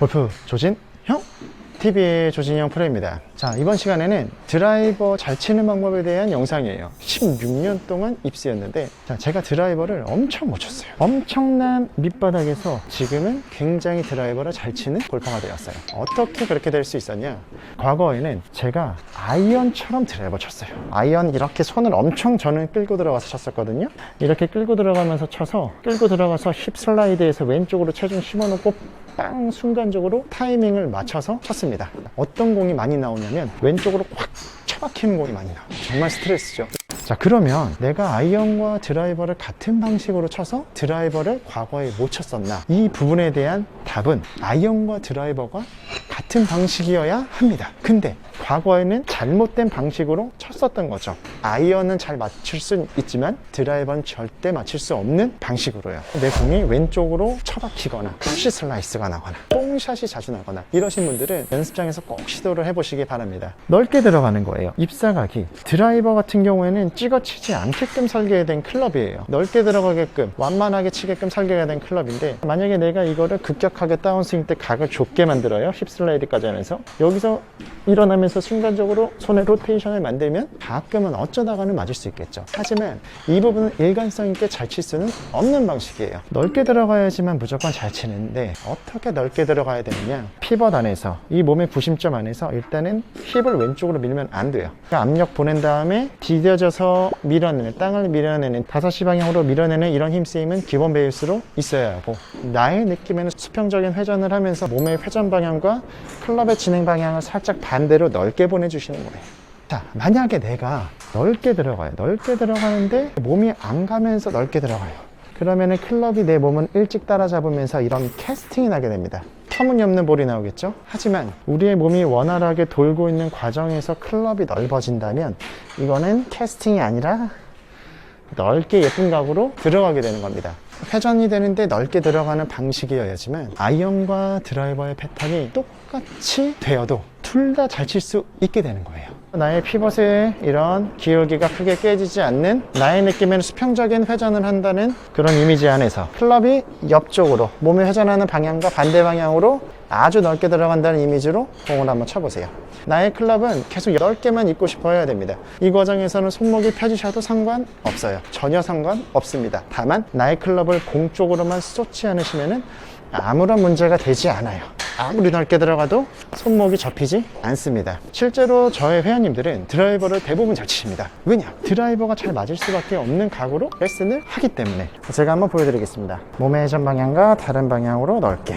골프 조진 형 TV의 조진형 프로입니다. 자, 이번 시간에는 드라이버 잘 치는 방법에 대한 영상이에요. 16년 동안 입수였는데, 자, 제가 드라이버를 엄청 못 쳤어요. 엄청난 밑바닥에서 지금은 굉장히 드라이버를 잘 치는 골퍼가 되었어요. 어떻게 그렇게 될 수 있었냐? 과거에는 제가 아이언처럼 드라이버 쳤어요. 아이언 이렇게 손을 엄청 저는 끌고 들어가서 쳤었거든요. 이렇게 끌고 들어가면서 쳐서 끌고 들어가서 힙 슬라이드에서 왼쪽으로 체중 심어놓고 빵 순간적으로 타이밍을 맞춰서 쳤습니다. 어떤 공이 많이 나오냐 면 왼쪽으로 확 처박히는 공이 많이 나와요. 정말 스트레스죠. 자 그러면 내가 아이언과 드라이버를 같은 방식으로 쳐서 드라이버를 과거에 못 쳤었나 이 부분에 대한 답은 아이언과 드라이버가 같은 방식이어야 합니다 근데 과거에는 잘못된 방식으로 쳤었던 거죠. 아이언은 잘 맞출 수 있지만 드라이버는 절대 맞출 수 없는 방식으로요. 내 공이 왼쪽으로 처박히거나 푸시 슬라이스가 나거나 뽕샷이 자주 나거나 이러신 분들은 연습장에서 꼭 시도를 해보시기 바랍니다. 넓게 들어가는 거예요. 입사각이. 드라이버 같은 경우에는 찍어치지 않게끔 설계된 클럽이에요. 넓게 들어가게끔 완만하게 치게끔 설계가 된 클럽인데 만약에 내가 이거를 급격하게 다운스윙 때 각을 좁게 만들어요. 힙슬라이드까지 하면서. 여기서 일어나면서 순간적으로 손에 로테이션을 만들면 가끔은 어쩌다가는 맞을 수 있겠죠. 하지만 이 부분은 일관성 있게 잘 칠 수는 없는 방식이에요. 넓게 들어가야지만 무조건 잘 치는데 어떻게 넓게 들어가야 되느냐. 피벗 안에서 이 몸의 구심점 안에서 일단은 힙을 왼쪽으로 밀면 안 돼요. 그러니까 압력 보낸 다음에 디뎌져서 밀어내는 땅을 밀어내는 5시 방향으로 밀어내는 이런 힘쓰임은 기본 베이스로 있어야 하고 나의 느낌에는 수평적인 회전을 하면서 몸의 회전 방향과 클럽의 진행 방향을 살짝 반대로 넓게 보내주시는 거예요. 자 만약에 내가 넓게 들어가요. 넓게 들어가는데 몸이 안 가면서 넓게 들어가요. 그러면은 클럽이 내 몸은 일찍 따라잡으면서 이런 캐스팅이 나게 됩니다. 터무니없는 볼이 나오겠죠? 하지만 우리의 몸이 원활하게 돌고 있는 과정에서 클럽이 넓어진다면 이거는 캐스팅이 아니라 넓게 예쁜 각으로 들어가게 되는 겁니다. 회전이 되는데 넓게 들어가는 방식이어야지만 아이언과 드라이버의 패턴이 똑같이 되어도 둘 다 잘 칠 수 있게 되는 거예요. 나의 피벗의 이런 기울기가 크게 깨지지 않는 나의 느낌에는 수평적인 회전을 한다는 그런 이미지 안에서 클럽이 옆쪽으로 몸이 회전하는 방향과 반대 방향으로 아주 넓게 들어간다는 이미지로 공을 한번 쳐보세요. 나의 클럽은 계속 10개만 입고 싶어 해야 됩니다. 이 과정에서는 손목이 펴지셔도 상관없어요. 전혀 상관없습니다. 다만 나의 클럽을 공 쪽으로만 쏟지 않으시면 아무런 문제가 되지 않아요. 아무리 넓게 들어가도 손목이 접히지 않습니다. 실제로 저의 회원님들은 드라이버를 대부분 잘 치십니다. 왜냐? 드라이버가 잘 맞을 수밖에 없는 각오로 레슨을 하기 때문에. 제가 한번 보여드리겠습니다. 몸의 회전 방향과 다른 방향으로 넓게.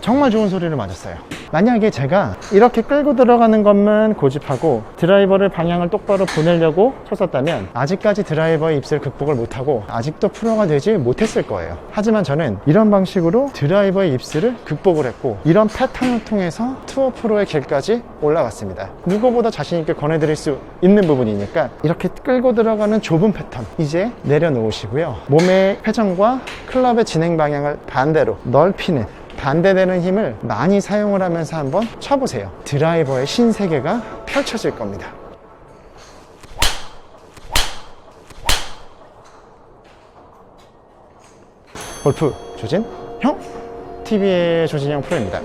정말 좋은 소리를 맞았어요. 만약에 제가 이렇게 끌고 들어가는 것만 고집하고 드라이버를 방향을 똑바로 보내려고 쳤었다면 아직까지 드라이버의 입술 극복을 못하고 아직도 프로가 되지 못했을 거예요. 하지만 저는 이런 방식으로 드라이버의 입술을 극복을 했고 이런 패턴을 통해서 투어 프로의 길까지 올라갔습니다. 누구보다 자신있게 권해드릴 수 있는 부분이니까 이렇게 끌고 들어가는 좁은 패턴 이제 내려놓으시고요. 몸의 회전과 클럽의 진행 방향을 반대로 넓히는 반대되는 힘을 많이 사용을 하면서 한번 쳐보세요. 드라이버의 신세계가 펼쳐질 겁니다. 골프 조진 형 TV의 조진형 프로입니다.